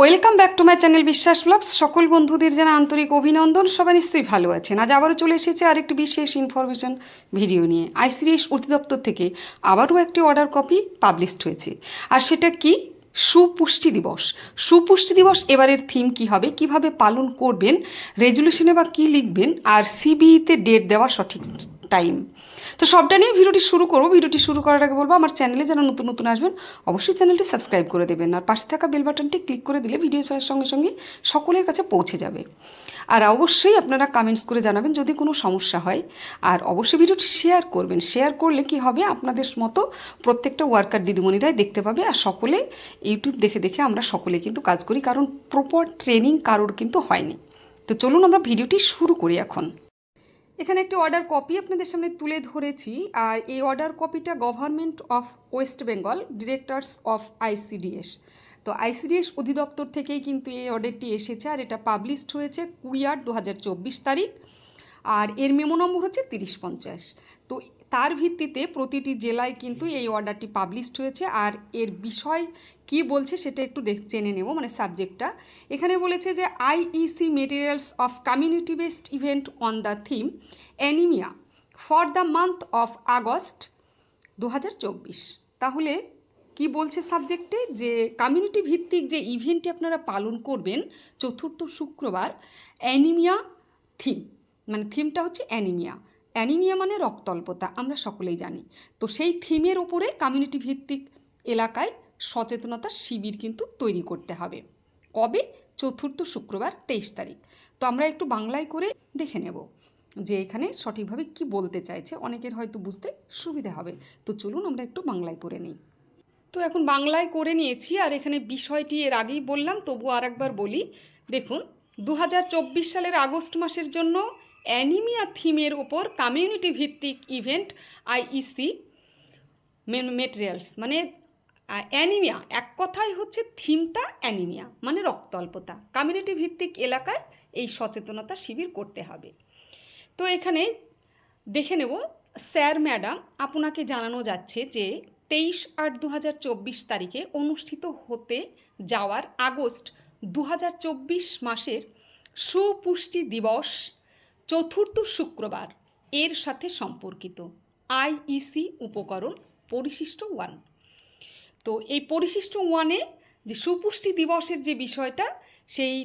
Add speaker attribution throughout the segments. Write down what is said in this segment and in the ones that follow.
Speaker 1: Welcome back to my channel Biswas vlogs সকল বন্ধুদের যেন আন্তরিক অভিনন্দন। সবাই নিশ্চয়ই ভালো আছেন। আজ আবারও চলে এসেছে আরেকটি বিশেষ ইনফরমেশন ভিডিও নিয়ে। আইসিডিএস অধিদপ্তর থেকে আবারও একটি অর্ডার কপি পাবলিশড হয়েছে। আর সেটা কি? সুপুষ্টি দিবস। সুপুষ্টি দিবস এবারের থিম কি হবে? কীভাবে পালন করবেন? রেজুলেশনে বা কি লিখবেন? আর সিবিইতে ডেট দেওয়ার সঠিক টাইম তো সবটা নিয়ে ভিডিওটি শুরু করব। ভিডিওটি শুরু করার আগে বলব, আমার চ্যানেলে যেন নতুন নতুন আসবেন, অবশ্যই চ্যানেলটি সাবস্ক্রাইব করে দেবেন। আর পাশে থাকা বেল বাটনটি ক্লিক করে দিলে ভিডিও ছাড়ার সঙ্গে সঙ্গে সকলের কাছে পৌঁছে যাবে। আর অবশ্যই আপনারা কমেন্টস করে জানাবেন যদি কোনো সমস্যা হয়। আর অবশ্যই ভিডিওটি শেয়ার করবেন। শেয়ার করলে কি হবে? আপনাদের মতো প্রত্যেকটা ওয়ার্কার দিদিমণিরাই দেখতে পাবে। আর সকলে ইউটিউব দেখে দেখে আমরা সকলে কিন্তু কাজ করি। কারণ প্রপার ট্রেনিং কারোর কিন্তু হয়নি। তো চলুন আমরা ভিডিওটি শুরু করি এখন। এখানে একটি অর্ডার কপি আপনাদের সামনে তুলে ধরেছি, আর এই অর্ডার কপিটা government of West Bengal directors of ICDS তো আইসিডিএস অধিদপ্তর থেকেই কিন্তু এই অর্ডারটি এসেছে, আর এটা পাবলিশড হয়েছে কুড়ি আট দু তারিখ। আর এর মেমো নম্বর হচ্ছে তিরিশ পঞ্চাশ। তো তার ভিত্তিতে প্রতিটি জেলায় কিন্তু এই অর্ডারটি পাবলিশড হয়েছে আর এর বিষয় কি বলছে সেটা একটু দেখ, জেনে নেব মানে সাবজেক্টটা এখানে বলেছে যে IEC materials of community based event on the theme anaemia for the month of August দু হাজার চব্বিশ। তাহলে কি বলছে সাবজেক্টে যে কমিউনিটি ভিত্তিক যে ইভেন্টটি আপনারা পালন করবেন, চতুর্থ শুক্রবার অ্যানিমিয়া থিম মানে থিমটা হচ্ছে অ্যানিমিয়া অ্যানিমিয়া মানে রক্তল্পতা, আমরা সকলেই জানি। তো সেই থিমের ওপরে কমিউনিটি ভিত্তিক এলাকায় সচেতনতা শিবির কিন্তু তৈরি করতে হবে। কবে? চতুর্থ শুক্রবার, তেইশ তারিখ। তো আমরা একটু বাংলায় করে দেখে নেব যে এখানে সঠিকভাবে কি বলতে চাইছে। অনেকের হয়তো বুঝতে সুবিধা হবে। তো চলুন আমরা একটু বাংলায় করে নিই। তো এখন বাংলায় করে নিয়েছি, আর এখানে বিষয়টি এর আগেই বললাম তবু আর একবার বলি। দেখুন দু হাজার চব্বিশ সালের আগস্ট মাসের জন্য অ্যানিমিয়া থিমের ওপর কমিউনিটি ভিত্তিক ইভেন্ট আইইসি মেটেরিয়ালস মানে অ্যানিমিয়া এক কথায় হচ্ছে থিমটা অ্যানিমিয়া মানে রক্ত অল্পতা কমিউনিটি ভিত্তিক এলাকায় এই সচেতনতা শিবির করতে হবে। তো এখানে দেখে নেব, স্যার ম্যাডাম, আপনাকে জানানো যাচ্ছে যে তেইশ আট দু তারিখে অনুষ্ঠিত হতে যাওয়ার আগস্ট দু হাজার চব্বিশ মাসের সুপুষ্টি দিবস চতুর্থ শুক্রবার এর সাথে সম্পর্কিত আইইসি উপকরণ পরিশিষ্ট ওয়ান। তো এই পরিশিষ্ট ওয়ানে যে সুপুষ্টি দিবসের যে বিষয়টা, সেই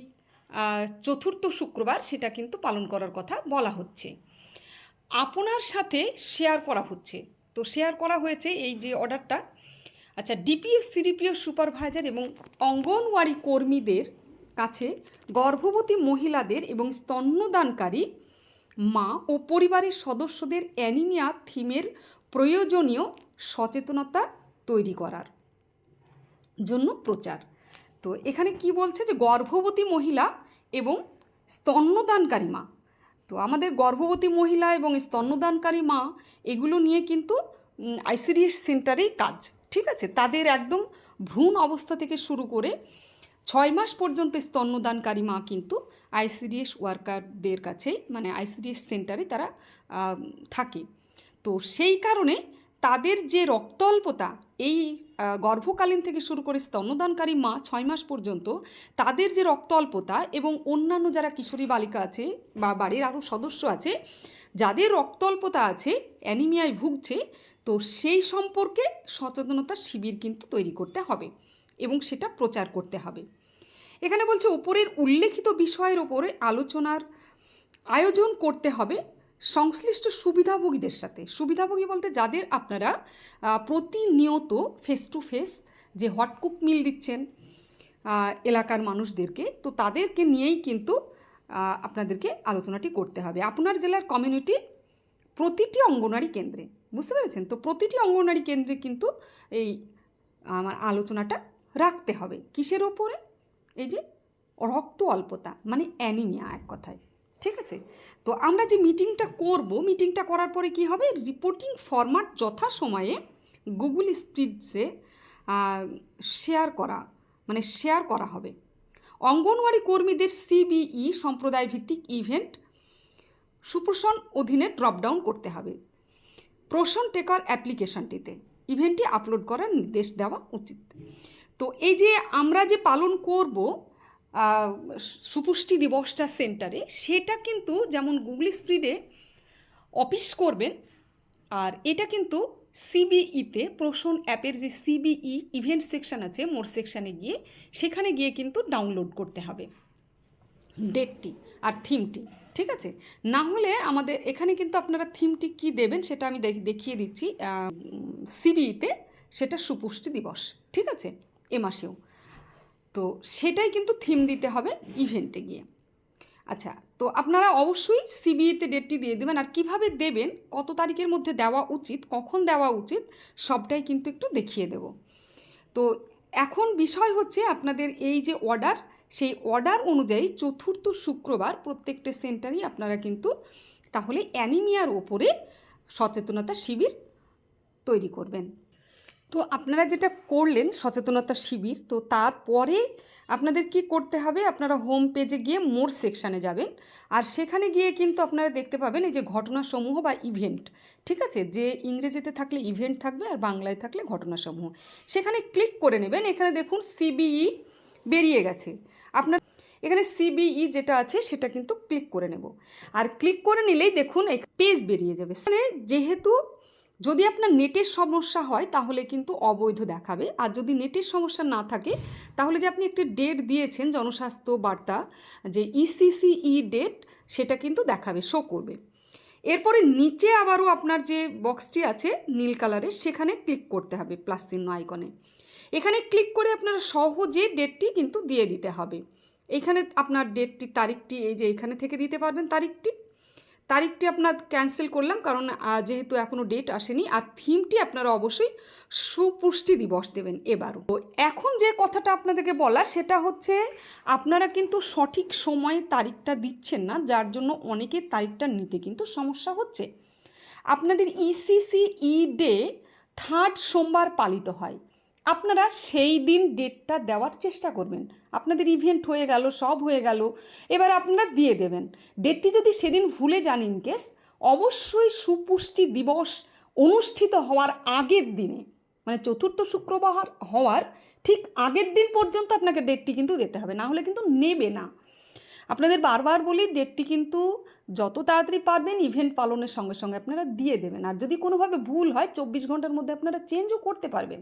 Speaker 1: চতুর্থ শুক্রবার সেটা কিন্তু পালন করার কথা বলা হচ্ছে। আপনার সাথে শেয়ার করা হচ্ছে। তো শেয়ার করা হয়েছে এই যে অর্ডারটা। আচ্ছা ডিপিএফ সিডিপিএফ সুপারভাইজার এবং অঙ্গনওয়াড়ি কর্মীদের কাছে গর্ভবতী মহিলাদের এবং স্তন্যদানকারী মা ও পরিবারের সদস্যদের অ্যানিমিয়া থিমের প্রয়োজনীয় সচেতনতা তৈরি করার জন্য প্রচার। তো এখানে কি বলছে যে গর্ভবতী মহিলা এবং স্তন্যদানকারী মা। তো আমাদের গর্ভবতী মহিলা এবং স্তন্যদানকারী মা, এগুলো নিয়ে কিন্তু আইসিডিএস সেন্টারেই কাজ, ঠিক আছে? তাদের একদম ভ্রূণ অবস্থা থেকে শুরু করে ছয় মাস পর্যন্ত স্তন্যদানকারী মা কিন্তু আইসিডিএস ওয়ার্কারদের কাছেই মানে আইসিডিএস সেন্টারে তারা থাকে। তো সেই কারণে তাদের যে রক্ত অল্পতা এই গর্ভকালীন থেকে শুরু করে স্তন্যদানকারী মা ছয় মাস পর্যন্ত, তাদের যে রক্ত অল্পতা এবং অন্যান্য যারা কিশোরী বালিকা আছে বা বাড়ির আরও সদস্য আছে, যাদের রক্ত অল্পতা আছে, অ্যানিমিয়ায় ভুগছে, তো সেই সম্পর্কে সচেতনতা শিবির কিন্তু তৈরি করতে হবে। এবং সেটা প্রচার করতে হবে। এখানে বলছে, উপরের উল্লেখিত বিষয়ের ওপরে আলোচনার আয়োজন করতে হবে সংশ্লিষ্ট সুবিধাভোগীদের সাথে। সুবিধাভোগী বলতে যাদের আপনারা প্রতিনিয়ত ফেস টু ফেস যে হটকুক মিল দিচ্ছেন এলাকার মানুষদেরকে, তো তাদেরকে নিয়েই কিন্তু আপনাদেরকে আলোচনাটি করতে হবে। আপনার জেলার কমিউনিটি প্রতিটি অঙ্গনওয়াড়ি কেন্দ্রে, বুঝতে পেরেছেন? তো প্রতিটি অঙ্গনওয়াড়ি কেন্দ্রে কিন্তু এই, আমার আলোচনাটা রাখতে হবে। কিসের ওপরে? এই যে রক্ত অল্পতা মানে অ্যানিমিয়া এক কথায়। ঠিক আছে? তো আমরা যে মিটিংটা করব, মিটিংটা করার পরে কি হবে? রিপোর্টিং ফরম্যাট যথাসময়ে গুগল স্প্রিডসে শেয়ার করা মানে শেয়ার করা হবে। অঙ্গনওয়াড়ি কর্মীদের সিবিই সম্প্রদায় ভিত্তিক ইভেন্ট সুপ্রসন অধীনে ড্রপডাউন করতে হবে। প্রসন টেকার অ্যাপ্লিকেশনটিতে। ইভেন্টটি আপলোড করার নির্দেশ দেওয়া উচিত। তো এই যে আমরা যে পালন করব সুপুষ্টি দিবসটা সেন্টারে, সেটা কিন্তু যেমন গুগলি স্প্রিডে অফিস করবেন, আর এটা কিন্তু সিবিইতে প্রসন অ্যাপের যে সিবিই ইভেন্ট সেকশন আছে, মোর সেকশানে গিয়ে, সেখানে গিয়ে কিন্তু ডাউনলোড করতে হবে। ডেটটি আর থিমটি, ঠিক আছে? না হলে আমাদের এখানে কিন্তু আপনারা থিমটি কি দেবেন, সেটা আমি দেখ- দেখিয়ে দিচ্ছি সিবিইতে, সেটা সুপুষ্টি দিবস, ঠিক আছে? এ মাসেও। তো সেটাই কিন্তু থিম দিতে হবে ইভেন্টে গিয়ে। আচ্ছা তো আপনারা অবশ্যই সিবিইতে ডেটটি দিয়ে দেবেন আর কীভাবে দেবেন, কত তারিখের মধ্যে দেওয়া উচিত, কখন দেওয়া উচিত, সবটাই কিন্তু একটু দেখিয়ে দেব। তো এখন বিষয় হচ্ছে আপনাদের এই যে অর্ডার সেই অর্ডার অনুযায়ী চতুর্থ শুক্রবার প্রত্যেকটা সেন্টারই আপনারা কিন্তু তাহলে অ্যানিমিয়ার ওপরে সচেতনতা শিবির তৈরি করবেন। তো আপনারা যেটা করলেন সচেতনতা শিবির, তো তারপরে আপনাদের কি করতে হবে? আপনারা হোম পেজে গিয়ে মোর সেকশানে যাবেন। আর সেখানে গিয়ে কিন্তু আপনারা দেখতে পাবেন এই যে ঘটনাসমূহ বা ইভেন্ট ঠিক আছে? যে ইংরেজিতে থাকলে ইভেন্ট থাকবে আর বাংলায় থাকলে ঘটনাসমূহ। সেখানে ক্লিক করে নেবেন, এখানে দেখুন সিবিই বেরিয়ে গেছে। আপনার এখানে সিবিই যেটা আছে সেটা কিন্তু ক্লিক করে নেব। আর ক্লিক করে নিলেই দেখুন পেজ বেরিয়ে যাবে। মানে যেহেতু যদি আপনার নেটের সমস্যা হয়, তাহলে কিন্তু অবৈধ দেখাবে। আর যদি নেটের সমস্যা না থাকে, তাহলে যে আপনি একটি ডেট দিয়েছেন, জনস্বাস্থ্য বার্তা, যে ইসিসিই ডেট, সেটা কিন্তু দেখাবে শো করবে। এরপরে নিচে আবারও আপনার যে বক্সটি আছে, নীল কালারের, সেখানে ক্লিক করতে হবে প্লাস চিহ্ন আইকনে এখানে ক্লিক করে আপনারা সহজে ডেটটি কিন্তু দিয়ে দিতে হবে। এখানে আপনার ডেটটি, তারিখটি, এই যে এখানে থেকে দিতে পারবেন তারিখটি। তারিখটি আপনার ক্যান্সেল করলাম, কারণ যেহেতু এখনও ডেট আসেনি, আর থিমটি আপনারা অবশ্যই সুপুষ্টি দিবস দেবেন এবারও। তো এখন যে কথাটা আপনাদেরকে বলা সেটা হচ্ছে আপনারা কিন্তু সঠিক সময়ে তারিখটা দিচ্ছেন না, যার জন্য অনেকের তারিখটা নিতে কিন্তু সমস্যা হচ্ছে। আপনাদের ইসিসি ই ডে থার্ড সোমবার পালিত হয়। আপনারা সেই দিন ডেটটা দেওয়ার চেষ্টা করবেন। আপনাদের ইভেন্ট হয়ে গেল, সব হয়ে গেল, এবার আপনারা দিয়ে দেবেন। ডেটটি যদি সেদিন ভুলে যান ইন কেস অবশ্যই সুপুষ্টি দিবস অনুষ্ঠিত হওয়ার আগের দিনে মানে চতুর্থ শুক্রবার হওয়ার ঠিক আগের দিন পর্যন্ত আপনাকে ডেটটি কিন্তু দিতে হবে, না হলে কিন্তু নেবে না। আপনাদের বারবার বলি ডেটটি কিন্তু যত তাড়াতাড়ি পারবেন ইভেন্ট পালনের সঙ্গে সঙ্গে আপনারা দিয়ে দেবেন। আর যদি কোনোভাবে ভুল হয়, চব্বিশ ঘণ্টার মধ্যে আপনারা চেঞ্জও করতে পারবেন।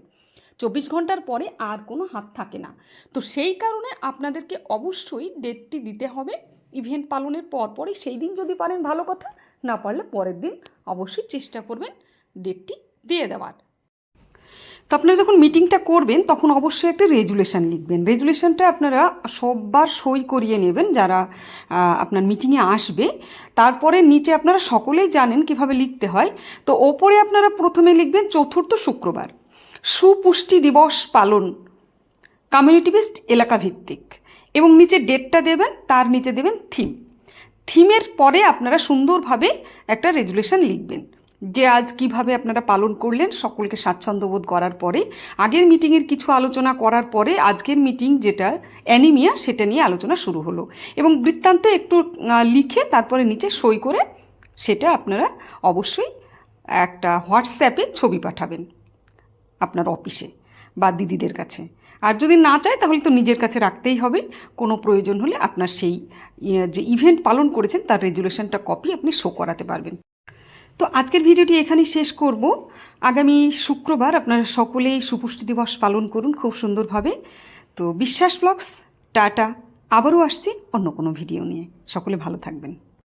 Speaker 1: চব্বিশ ঘণ্টার পরে আর কোনো হাত থাকে না। তো সেই কারণে আপনাদেরকে অবশ্যই ডেটটি দিতে হবে। ইভেন্ট পালনের পরপরই সেই দিন যদি পারেন ভালো কথা, না পারলে পরের দিন অবশ্যই চেষ্টা করবেন ডেটটি দিয়ে দেওয়ার। তো আপনারা যখন মিটিংটা করবেন, তখন অবশ্যই একটা রেজুলেশন লিখবেন। রেজুলেশনটা আপনারা সববার সই করিয়ে নেবেন যারা আপনার মিটিংয়ে আসবে। তারপরে নিচে আপনারা সকলেই জানেন কীভাবে লিখতে হয়। তো ওপরে আপনারা প্রথমে লিখবেন চতুর্থ শুক্রবার। সুপুষ্টি দিবস পালন। কমিউনিটি বেসড এলাকা ভিত্তিক এবং নিচে ডেটটা দেবেন, তার নিচে দেবেন থিম থিমের পরে আপনারা সুন্দরভাবে একটা রেজুলেশন লিখবেন। যে আজ কীভাবে আপনারা পালন করলেন, সকলকে স্বাচ্ছন্দ্যবোধ করার পরে। আগের মিটিংয়ের কিছু আলোচনা করার পরে, আজকের মিটিং যেটা অ্যানিমিয়া সেটা নিয়ে আলোচনা শুরু হলো। এবং বৃত্তান্ত একটু লিখে তারপরে নিচে সই করে, সেটা আপনারা অবশ্যই একটা হোয়াটসঅ্যাপে ছবি পাঠাবেন। আপনার অফিসে বা দিদিদের কাছে। আর যদি না চায় তাহলে তো নিজের কাছে রাখতেই হবে। কোনো প্রয়োজন হলে আপনার সেই ইয়ে, যে ইভেন্ট পালন করেছেন তার রেজুলেশনটা কপি আপনি শো করাতে পারবেন। তো আজকের ভিডিওটি এখানেই শেষ করব। আগামী শুক্রবার আপনারা সকলেই সুপুষ্টি দিবস পালন করুন খুব সুন্দরভাবে। তো বিশ্বাস ব্লগস টাটা। আবারও আসছি অন্য কোনো ভিডিও নিয়ে। সকলে ভালো থাকবেন।